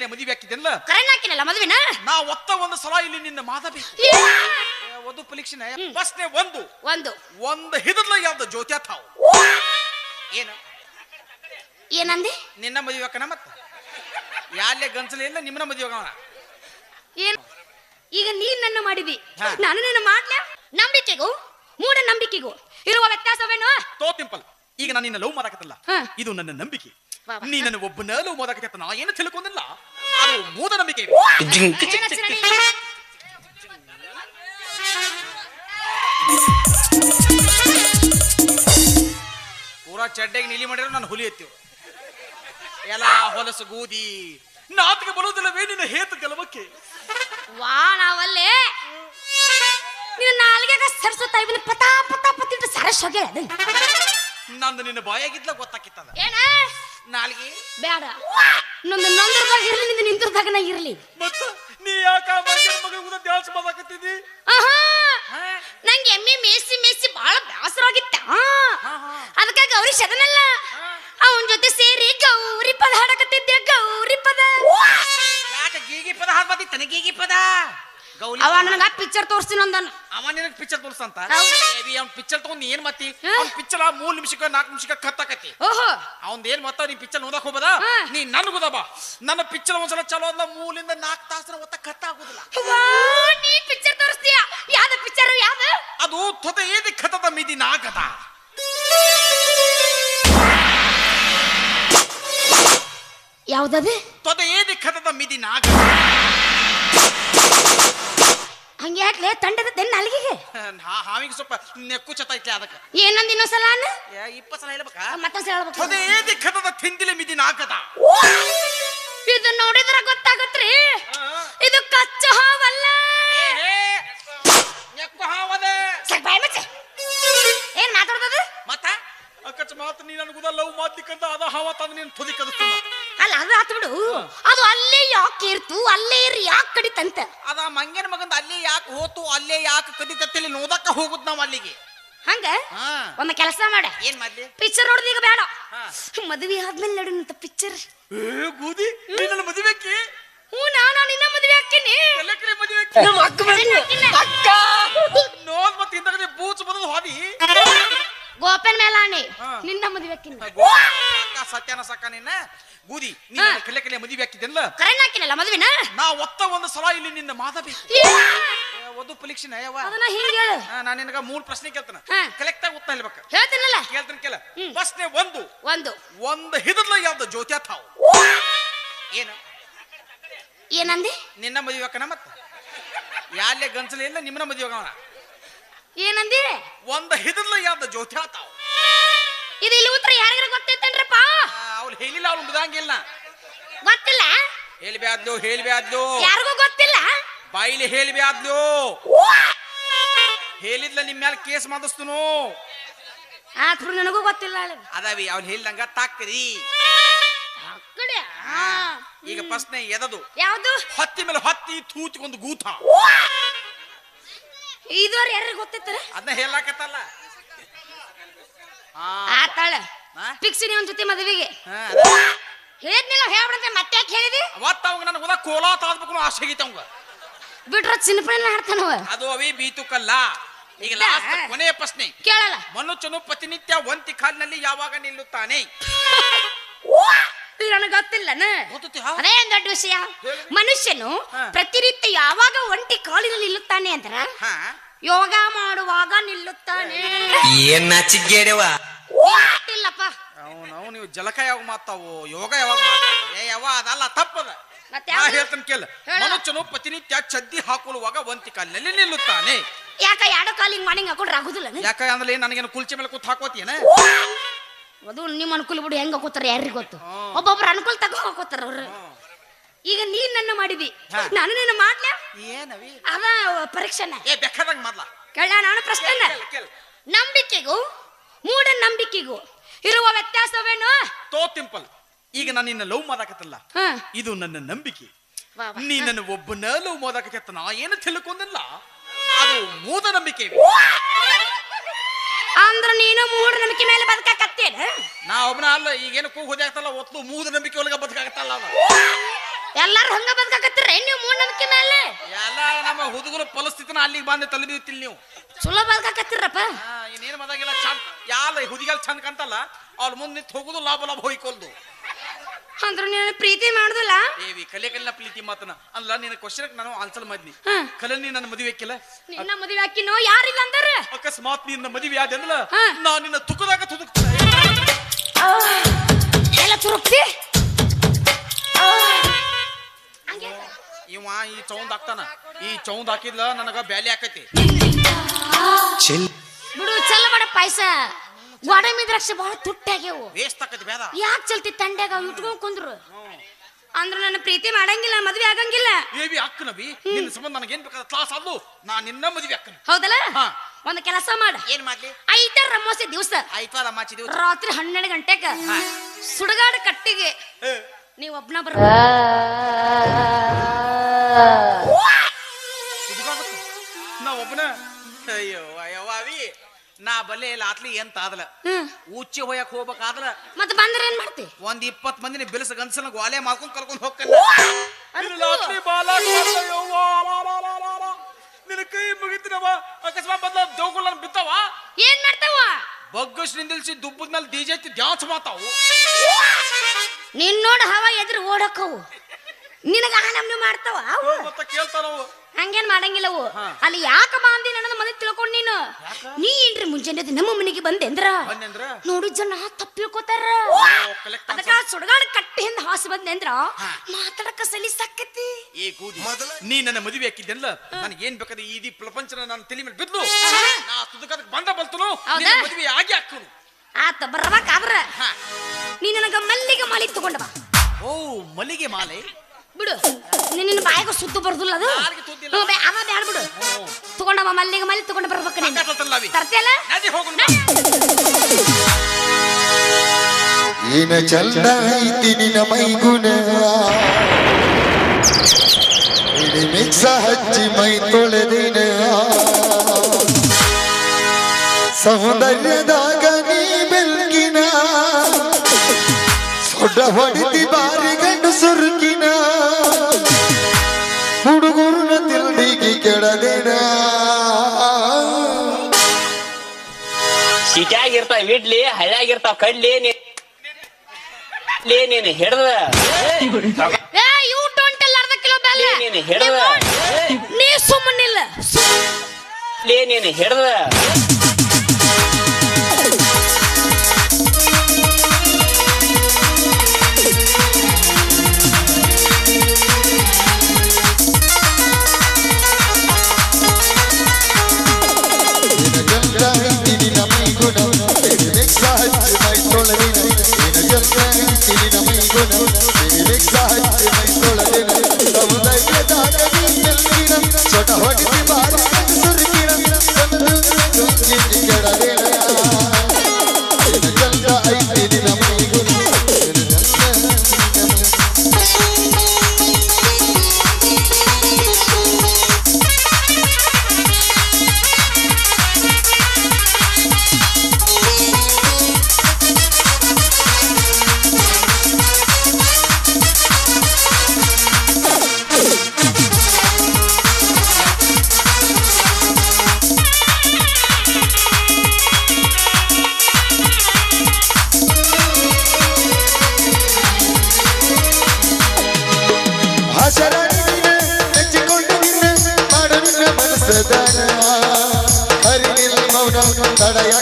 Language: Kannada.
ಕಲೆ ಮದುವೆ ಹಾಕಿದ್ದೆಲ್ಲ? ಕರೆನ್ ಹಾಕಿನಲ್ಲ ಮದುವೆನ? ನಾ ಒತ್ತ ಒಂದು ಸಲ ಇಲ್ಲಿ ನಿನ್ನ ಮಾದಬೇಕು ಒಂದು ಪರೀಕ್ಷೆನ ಪ್ರಶ್ನೆ ಒಂದು. ಒಂದು. ಒಂದು ಹಿಡಿದ್ಲ ಯಾವ್ದು? ಜ್ಯೋತಿ ತಾವು ಏನು? ಏನಂದಿ? ನಿನ್ನ ಮದುವೆ ಹಾಕಣ ಮತ್ತ? ಯಾಲ್ಲೆ ಗಂಚಲ ಇಲ್ಲ ನಿಮ್ಮನ್ನ ಮದುವೆ ಹಾಕೋಣ ಏನು? ಈಗ ನೀನ್ ನನ್ನ ಮಾಡಿದಿ. ನಾನು ನಿನ್ನ ಮಾಡ್ಲ? ನಂಬಿಕೆಗೂ? ಮೂಢ ನಂಬಿಕೆಗೂ? ಇರುವ ವ್ಯತ್ಯಾಸವೇನು? ತೋ ತಿಂಪಲ್ ಈಗ ನಾನು ನಿನ್ನ ಲವ್ ಮಾಡಕತ್ತಲ್ಲ. ಇದು ನನ್ನ ನಂಬಿಕೆ. ನೀ ನನ್ನ ಒಬ್ಬನ ಲವ್ ಮಾಡಕತ್ತ ನಾ ಏನು ತಿಳ್ಕೊಂಡಿಲ್ಲ. ಅದು ಮೂಢ ನಂಬಿಕೆ ಹಚ್ಚಿರ ನೀ? ಪೂರಾ ಚಡ್ಡೆಗೆ ನೀಲಿ ಮಾಡಿರೋ ನಾನು ಹುಲಿ ಎತ್ತಿವ್ ಎಲ್ಲ ಹೊಲಸು ಗೂದಿ. ನಾತಿಗೆ ಬರೋದಿಲ್ಲವೇ ನಿನ್ನ ಹೇತು ಗೆಲುವಕ್ಕೆ ವಾ ನಾವಲ್ಲೇ. ನಿನ್ನ ನಾಲ್ಗೆಗ ಸರ್ಸುತ್ತಾ ತಾಯಿನ ಪತಾ ಪತಾ ಪತ್ತಿಟ್ಟು ಸರಸ್ ಹೋಗ್ಯಾಳ ಅದು. ನಂದು ನಿನ್ನ ಬಾಯಾಗಿದ್ಲ ಗೊತ್ತಾಕಿತ್ತದ. ಏನ? ನಾಲ್ಗೆ? ಬೇಡ. ನಂದು ನೊಂದರ್ದಾಗ ಇರ್ಲಿ ನಿಂದು ನಿಂತಿರ್ದಾಗ ನಾ ಇರ್ಲಿ. ಮತ್ತ ನೀ ಯಾಕ ಮಂಜನ ಮಗ ಡ್ಯಾನ್ಸ್ ಮಾಡಕತ್ತಿದ್ದಿ ಆಹಾ? ನಂಗೆ ಎಮ್ಮಿ ಮೇಸಿ ಮೇಸಿ ಬಹಳ ಬೇಸರ ಆಗಿತ್ತ? ಹಾ. ಗೌರಿ ಶದನಲ್ಲ ಅವನ ಜೊತೆ ಸೇರಿ ಗೌರಿ ಪದ ಹಾಡಕತ್ತಿದ್ದೆ ಗೌರಿ ಪದ. ಯಾಕ ಗೀಗಿ ಪದ ಹಾಡ್ಬಾದಿ ತನ ಗೀಗಿ ಪದ? ಗೌಲಿ ಅವ ನನಗ ಪಿಕ್ಚರ್ ತೋರಿಸ್ತೀನಿ ಅಂದನು. ಅವ ನಿನಗೆ ಪಿಕ್ಚರ್ ತೋರ್ಸಂತ. ಅವ್ನ ಪಿಕ್ಚರ್ ತಗೊಂಡ್ ನೀ ಏನ್ ಮತ್ತಿ? ಅವ್ನ ಪಿಕ್ಚರ್ ಮೂರ್ ನಿಮಿಷಕ್ಕ ನಾಲ್ಕು ನಿಮಿಷಕ್ಕ ಕತ್ತಾಕತಿ. ಓಹೋ. ಅವ್ನ್ ಏನ್ ಮತ್ತ ನೀ ಪಿಕ್ಚರ್ ನೋಡಕ್ ಹೋಗದ ನೀ ನನ್ಗುದ ಬಾ. ನನ್ನ ಪಿಕ್ಚರ್ ಒಂದ್ಸಲ ಚಲೋ ಅಂದ ಮೂಲಿಂದ ನಾಲ್ಕು ತಾಸನ ಒತ್ತ ಕತ್ತಾಗುದಿಲ್ಲ. ವಾ, ನೀ ಪಿಕ್ಚರ್ ತೋರಿಸ್ತೀಯ? ಯಾವ್ದು ಪಿಕ್ಚರ್ ಯಾವ್ದು? ಅದು ತೊತೆ ಏದಿ ಕಥದ ಮಿದಿ ಕಥಾ ಯಾವ್ದದು? ತೊತೆ ಏದಿ ಕಥದ ಮಿದಿ ನಾಗದ. ಹಂಗೆ ಯಾಕ್ಲೆ ತಂಡದ ತೆನ್ನ ಅಲ್ಲಿಗೆ ಹಾವಿಗೆ ಸ್ವಲ್ಪ ನೆಕ್ಕು ಚತ ಅದಕ್ಕೆ. ಏನಂದ ಇನ್ನೊಂದ್ಸಲ ಇಪ್ಪತ್ತು ಸಲ ಹೇಳ್ಬೇಕಾ? ಮತ್ತೊಂದ್ಸಲ ಹೇಳ್ಬೇಕು. ಅದೇ ದಿಕ್ಕದ ತಿಂದಿಲೆ ಮಿದಿ ನಾಕದ ಇದು ನೋಡಿದ್ರ ಗೊತ್ತಾಗತ್ರಿ? ಇದು ಕಚ್ಚ ಹಾವಲ್ಲ. ನೆಕ್ಕು ಹಾವದ. ಸ್ವಲ್ಪ ಬಾಯ್ ಮಚ್ಚೆ. ಏನ್ ಮಾತಾಡ್ದದು? ಮತ್ತ? ಮಾತು ನೀ ನನಗುದ ಲವ್ ಮಾತಿಕ್ಕಂತ ಅದ ಹಾವ ತಂದು ನೀನು ತುದಿ ಕದಿಸ್ತಾನ ಅಲ್ಲ ಅದು ಆತು ಬಿಡು. ಅದು ಅಲ್ಲೇ ಯಾಕೆ ಇರ್ತು ಅಲ್ಲೇ ಇರಿ ಯಾಕೆ ಕಡಿತಂತ? ಅದ ಮಂಗನ ಮಗಂದ ಅಲ್ಲಿ ಯಾಕೆ ಹೋತು ಅಲ್ಲೇ ಯಾಕೆ ಕದಿತತ್ತಲ್ಲಿ ನೋದಕ್ಕ ಹೋಗುದ್ ನಾವು ಅಲ್ಲಿಗೆ. ಹಂಗ? ಹಾ. ಒಮ್ಮೆ ಕೆಲಸ ಮಾಡ. ಏನ್ ಮಾಡ್ಲಿ? ಪಿಕ್ಚರ್ ನೋಡಿದ ಈಗ ಬೇಡ. ಮದುವೆ ಆದ್ಮೇಲೆ ನೋಡಿನಂತ ಪಿಕ್ಚರ್ ಏ ಗೂದಿ ನೀ ನನ್ನ ಮದುವೆಕ್ಕೆ ಹ್ಞೂ ನಾನು ನಿನ್ನ ಮದುವೆ ಹಾಕ್ತೀನಿ. ನಮ್ಮ ಅಕ್ಕ ಬಂದ್ಲು. ಅಕ್ಕ! ನೋಡ್ ಮತ್ತೆ ಹಿಂದಗಡೆ ಬೂಚ್ ಬರೋದು ಹಾದಿ? ಗೋಪನ್ ಮೇಲಾಣಿ. ನಿನ್ನ ಮದುವೆ ಹಾಕಿನಿ. ಸಾಕ ಸತ್ಯನ ಸಾಕ ನಿನ್ನ ಬೂದಿ ನೀ ಕಲೆ ಕಲೆ ಮದುವೆ ಹಾಕಿದ್ದೆಲ್ಲ ಕರೆನ್ ಹಾಕಿನಲ್ಲ ಮದುವೆನ? ನಾ ಒತ್ತ ಒಂದು ಸಲ ಇಲ್ಲಿ ನಿನ್ನ ಮಾತಾಡಿ ಒಂದು ಪರೀಕ್ಷೆನ ಯಾವ ಅದನ್ನ ಹಿಂಗ ಹೇಳು? ನಾನು ನಿನಗ ಮೂರ್ ಪ್ರಶ್ನೆ ಕೇಳ್ತಾನ. ಕಲೆಕ್ಟ್ ಆಗಿ ಉತ್ತರ ಹೇಳ್ಬೇಕು? ಹೇಳ್ತೀನಲ್ಲ. ಕೇಳ್ತಾನೆ ಕೇಳ. ಪ್ರಶ್ನೆ ಒಂದು. ಒಂದು. ಒಂದು ಹಿಡಿದ್ಲ ಯಾವ್ದು? ಜ್ಯೋತಿ ತಾವು ಏನು? ಏನಂದಿ? ನಿನ್ನ ಮದುವೆ ಹಾಕನ ಮತ್ತ? ಯಾಲ್ಲೆ ಗಂಚಲ ಇಲ್ಲ ನಿಮ್ಮನ್ನ ಮದುವೆ ಹಾಕೋಣ. ಏನಂದಿ? ಒಂದು ಹಿಡಿದ್ಲ ಯಾವ್ದು ಹೇಳ್ತಾವ. ಇದು ಇಲ್ಲಿ ಉತ್ತರ ಯಾರಿಗಾರ ಗೊತ್ತೈತೇನ್ರಪ್ಪ? ಅವ್ಳು ಹೇಳಿಲ್ಲ ಅವ್ಳು ಬಿಡಂಗಿಲ್ಲ ಗೊತ್ತಿಲ್ಲ? ಹೇಳ್ಬ್ಯಾದ್ಲು ಹೇಳ್ಬ್ಯಾದ್ಲು ಯಾರಿಗೂ ಗೊತ್ತಿಲ್ಲ? ಬಾಯಿಲಿ ಹೇಳ್ಬ್ಯಾದ್ಲು ಹೇಳಿದ್ಲ ನಿಮ್ ಮ್ಯಾಲ ಕೇಸ್ ಮಾಡಿಸ್ತನು ಆತ್ ನನಗೂ ಗೊತ್ತಿಲ್ಲ. ಅದಾವಿ ಅವ್ನು ಹೇಳ್ದಂಗ ತಾಕ್ರಿ. ಈಗ ಪ್ರಶ್ನೆ ಎದದು? ಯಾವ್ದು? ಹತ್ತಿ ಮೇಲೆ ಹತ್ತಿ ತೂತಿಗೊಂದು ಗೂತ. ಇದುವರೆ ಯಾರು ಗೊತ್ತಿತ್ತರ ಅದನ್ನ ಹೇಳಾಕತ್ತಲ್ಲ ಆತಾಳ. ಹಾ? ಫಿಕ್ಸ್ ನೀ ಒಂದ್ ಜೊತೆ ಮದುವೆಗೆ. ಹೇಳಿದ್ನಿಲ್ಲ ಹೇಳ್ಬಿಡಂತೆ ಮತ್ತೆ ಯಾಕೆ ಹೇಳಿದಿ? ಅವತ್ತ ಅವಂಗ ನನಗೆ ಉದ ಕೋಲಾ ತಾದ್ಬೇಕು ಆಸೆ ಆಗೈತೆ ಅವಂಗ. ಬಿಟ್ರ ಚಿನ್ನಪಣ್ಣ ಹಾಡ್ತಾನವ ಅದು ಅವಿ ಬೀತುಕಲ್ಲ. ಈಗ ಲಾಸ್ಟ್ ಕೊನೆಯ ಪ್ರಶ್ನೆ. ಕೇಳಲ್ಲ. ಮನುಷ್ಯನು ಪ್ರತಿನಿತ್ಯ ಒಂತಿ ಕಾಲಿನಲ್ಲಿ ಯಾವಾಗ ನಿಲ್ಲುತ್ತಾನೆ? ನನಗೆ ಗೊತ್ತಿಲ್ಲನ? ಗೊತ್ತೈತಿ, ಅದೇ ಒಂದ್ ದೊಡ್ಡ ವಿಷಯ. ಮನುಷ್ಯನು. ಪ್ರತಿನಿತ್ಯ ಯಾವಾಗ ಒಂಟಿ ಕಾಲಿನಲ್ಲಿ ನಿಲ್ಲುತ್ತಾನೆ ಅಂದ್ರ ಹಾ. ಯೋಗ ಮಾಡುವಾಗ ನಿಲ್ಲುತ್ತಾನೆ. ಏನ್ ನಾಚಿಗೇಡವ ಇಲ್ಲಪ್ಪ ಅವನು ನೀವು ಜಲಕ ಯಾವಾಗ ಮಾತಾವು ಯೋಗ ಯಾವಾಗ ಮಾತಾವು ಏ ಯಾವ ಅದಲ್ಲ ತಪ್ಪದ. ಮತ್ತೆ ನಾ ಯಾವ್ದು? ಹೇಳ್ತೇನೆ ಕೇಳ. ಹೇಳು. ಮನುಷ್ಯನು ಪ್ರತಿನಿತ್ಯ ಚದ್ದಿ ಹಾಕೊಳ್ಳುವಾಗ ಒಂತಿ ಕಾಲಿನಲ್ಲಿ ನಿಲ್ಲುತ್ತಾನೆ. ಯಾಕ ಎರಡು ಹಿಂಗ್ ಮಾಡಿ ಹಾಕೊಂಡ್ರೆ ಆಗುದಿಲ್ಲ ಯಾಕ ಅಂದ್ರೆ ನನಗೇನು ಕುಲ್ಚೆ ಮೇಲೆ ಕೂತ್ ಹಾಕೋತಿಯೇನ? ಅದು ನಿಮ್ಮ ಅನುಕೂಲ ಬಿಡು ಹೆಂಗ ಹಾಕೋತಾರ ಯಾರಿಗ್ ಗೊತ್ತು. ಒಬ್ಬೊಬ್ರು ಅನುಕೂಲ ತಗೋ ಹಾಕೋತಾರ ಅವ್ರು. ಈಗ ನೀನ್ ನನ್ನ ಮಾಡಿದಿ. ನಾನು ನಿನ್ನ ಮಾಡ್ಲ? ಏನವಿ ಅದ ಪರೀಕ್ಷೆನ. ಏ ಕೇಳ ನಾನು ಪ್ರಶ್ನೆ. ನಂಬಿಕೆಗೂ ಮೂಡ ನಂಬಿಕೆಗೂ ಇರುವ ವ್ಯತ್ಯಾಸವೇನು? ತೋ ತಿಂಪಲ್ ಈಗ ನಾನು ನಿನ್ನ ಲವ್ ಮಾಡಾಕತ್ತಲ್ಲ. ಇದು ನನ್ನ ನಂಬಿಕೆ. ನೀ ನನ್ನ ಒಬ್ಬನ ಲವ್ ಮಾಡಾಕತ್ತ ನಾ ಏನು ತಿಳ್ಕೊಂಡಿಲ್ಲ. ಅದು ಮೂಢ ನಂಬಿಕೆ. ಅಂದ್ರ ನೀನು ಮೂಢ ನಂಬಿಕೆ ಮೇಲೆ ಬದುಕಾಕತ್ತೇನ? ನಾ ಒಬ್ಬನ ಅಲ್ಲ ಈಗೇನು ಕೂಗ್ ಹೋದಾಗ್ತಲ್ಲ ಒತ್ತು ಮೂಢ ನಂಬಿಕೆ ಒಳಗ ಬದುಕಾಗತ್ತಲ್ಲ ಅವ. ಎಲ್ಲಾರು ಹಂಗ ಬದುಕಾಕತ್ತೀರ? ನೀವು ಮೂಢನಂಬಿಕೆ ಮೇಲೆ? ಎಲ್ಲ ನಮ್ಮ ಹುಡುಗರ ಪರಿಸ್ಥಿತಿನ ಅಲ್ಲಿಗೆ ಬಂದೆ ತಲುಪಿತಿಲ್ ನೀವು. ಚಲೋ ಬದುಕಾಕತ್ತೀರಪ್ಪ. ಇನ್ನೇನು ಇನ್ನೇನ್ ಮದಾಗೆಲ್ಲ ಚಂದ ಯಾಲ ಹುದಿಗೆಲ್ಲ ಚಂದ ಕಂತಲ್ಲ ಅವ್ರ ಮುಂದೆ ನಿಂತು ಹೋಗುದು ಲಾಭ ಲಾಭ ಹೋಯ್ಕೊಲ್ದು ಅಂದ್ರ ನೀನು ಪ್ರೀತಿ ಮಾಡುದಿಲ್ಲ? ಏವಿ ಕಲೆ ಪ್ರೀತಿ ಮಾತನ ಅಲ್ಲ ನಿನ್ನ ಕ್ವಶನ್ ನಾನು ಆನ್ಸರ್ ಮಾಡಿದ್ನಿ ಹಾ. ಕಲೆ ನೀ ನನ್ನ ಮದುವೆ ಹಾಕಿಲ್ಲ ನಿನ್ನ ಮದುವೆ ಹಾಕಿನೋ ಯಾರಿಲ್ಲ ಅಂದಾರ? ಅಕಸ್ಮಾತ್ ನಿನ್ನ ಮದುವೆ ಆದ ಅಂದ್ರ ಹಾ. ನಾ ನಿನ್ನ ತುಕದಾಗ ತುದುಕ್ತೀನಿ. ಎಲ್ಲ ತುರುಕ್ತಿ? ಇವ ಈ ಚೌಂದ್ ಹಾಕ್ತಾನ. ಈ ಚೌಂದ್ ಹಾಕಿದ್ಲ ನನಗ ಬ್ಯಾಲಿ ಹಾಕೈತಿ ಬಿಡು ಚಲ್ಲ ಮಾಡ ಪಾಯಸ. ಗೋಡಂಬಿ ದ್ರಾಕ್ಷಿ ಬಹಳ ತುಟ್ಟಾಗ್ಯವು. ವೇಸ್ಟ್ ಆಕತಿ ಬೇಡ ಯಾಕೆ ಚಲ್ತಿ ತಂಡ್ಯಾಗ ಅವ್ ಇಟ್ಕೊಂಡ್ ಕುಂದ್ರು? ಅಂದ್ರ ನನ್ನ ಪ್ರೀತಿ ಮಾಡಂಗಿಲ್ಲ ಮದ್ವೆ ಆಗಂಗಿಲ್ಲ. ಬೇಬಿ ಅಕ್ಕ ನಬಿ ನಿನ್ನ ಸಂಬಂಧ ನನಗೇನ್ ಬೇಕಾದ ಕ್ಲಾಸ್ ಆದ್ಲು ನಾ ನಿನ್ನ ಮದುವೆ ಅಕ್ಕ ಹೌದಲ್ಲ? ಹಾ. ಒಂದ್ ಕೆಲಸ ಮಾಡ. ಏನ್ ಮಾಡ್ಲಿ? ಐತಾರ ರಮೋಸೆ ದಿವಸ. ಐತಮ್ಮಿ ದಿವಸ. ರಾತ್ರಿ ಹನ್ನೆರಡು ಗಂಟೆಗ ಸುಡಗಾಡ ಕಟ್ಟಿಗೆ. ನೀವ್ ಒಬ್ನ ಬರ ನಾ ಒಬ್ಬನ ಅಯ್ಯೋ ಅಯ್ಯವಾವಿ ನಾ ಬಲ್ಲೆ ಇಲ್ಲ ಆತ್ಲಿ ಎಂತ ಆದಲ? ಉಚ್ಚಿ ಹೋಯಕ್ ಹೋಗ್ಬೇಕಾದ್ರ ಮತ್ತೆ ಬಂದ್ರೆ ಏನ್ ಮಾಡ್ತಿ? ಒಂದ್ ಇಪ್ಪತ್ ಮಂದಿನ ಬಿಲ್ಸ ಗನ್ಸನ ಗ್ವಾಲೆ ಮಾಡ್ಕೊಂಡ್ ಕರ್ಕೊಂಡ್ ನಿನ್ನ ಕೈ ಮುಗಿತಿನವ ಅಕಸ್ಮಾತ್ ಬದ್ಲ ದೋಗುಳ ಬಿತ್ತವ? ಏನ್ ಮಾಡ್ತಾವ? ಬಗ್ಗಸ್ ನಿಂದಿಲ್ಸಿ ದುಬ್ಬದ ಮೇಲೆ ಡಿಜೆ ಡ್ಯಾನ್ಸ್ ಮಾತಾವು ನಿನ್ ನೋಡ ಹವ ಎದುರು ಓಡಕ್ಕವು ನಿನಗ ಆ ನಮ್ನಿ ಮಾಡ್ತಾವ? ಅವು. ಮತ್ತ ಹಂಗೇನ್ ಮಾಡಂಗಿಲ್ಲ ಅವು. ಅಲ್ಲಿ ಯಾಕ ಬಾಂದಿ ನನ್ನ ಮನೆ ತಿಳ್ಕೊಂಡ್ ನೀನು. ನೀ ಏನ್ರಿ ಮುಂಜಾನೆ ನಮ್ಮ ಮನೆಗೆ ಬಂದೆ ಅಂದ್ರ ಬಂದಂದ್ರ? ನೋಡು ಜನ ತಪ್ಪಿಕೋತಾರ ಅದಕ್ಕ ಸುಡಗಾಡ ಕಟ್ಟಿ ಹಿಂದ ಹಾಸಿ ಬಂದೆ ಅಂದ್ರ ಮಾತಾಡಕ ಸಲಿಸಾಕತಿ ಏ ಕೂದಿ ನೀ ನನ್ನ ಮದುವೆ ಹಾಕಿದ್ದೆಲ್ಲ ನನಗೆ ಏನ್ ಬೇಕಾದ್ರೆ ಈ ದೀಪ ಪ್ರಪಂಚನ ನಾನು ತಲೆ ಮೇಲೆ ಬಿದ್ಲು? ನಾ ಬಂದ ಬಲ್ತನು? ಮದುವೆ ಆಗಿ ಹಾಕ್ತನು. ಆತ ಬರ್ಬೇಕಾದ್ರ. ನೀ ನನಗ ಮಲ್ಲಿಗೆ ಮಾಲಿ ತಗೊಂಡ ಬಾ. ಓ ಮಲ್ಲಿಗೆ ಮಾಲೆ? ಬಿಡು. ನೀನ್ ನಿನ್ನ ಬಾಯಿಗೆ ಸುತ್ತು ಬರ್ದಿಲ್ಲ ಅದು. ಯಾರಿಗೆ ಸುದ್ದಿಲ್ಲ? ಹ್ಞೂ, ಬೇ- ಅವ ಬ್ಯಾಡ ಬಿಡು. ತಗೊಂಡವ ಮಲ್ಲಿಗೆ ಮಲ್ಲಿ ತಗೊಂಡ ಬರ್ಬೇಕು ನೀನು. ಅಕ್ಕತ್ತಲ್ಲವಿ ತರ್ತಿಯಲ್ಲ? ನದಿ ಹೋಗುಣ ಏನ ಚಂದ ಐತಿ ನಿನ್ನ ಮೈಗುಣ ಮಿಕ್ಸ ಹಚ್ಚಿ ಮೈ ತೊಳೆದಿನ? ಸೌಂದರ್ಯದಾಗ ಸೊಡ್ಡ ಹೊಡಿತಿ ಬಾರಿ ಗಂಡು ಸುರುಕಿನ. ಹುಡುಗರನ್ನ ತಿರುಡಿಗೆ ಕೆಡದಿನ. ಸಿಟಿಯಾಗಿರ್ತಾವ ಇಡ್ಲಿ ಹಳ್ಳಿಯಾಗಿರ್ತಾವ ಕಡ್ಲಿ ನೀ ಲೇ ನೀನು ಹಿಡ್ದ. ನೀ ಸುಮ್ಮನಿಲ್ಲ. ಟೊಂಟಲ್ ಅರ್ಧ ಕಿಲೋ ಬೆಲ್ಲ ಲೇ ನೀನು ಹಿಡ್ದ ನೀ ಸುಮ್ಮನಿಲ್ಲ ಲೇ ನೀನು ಹಿಡ್ದ ತಡೆಯ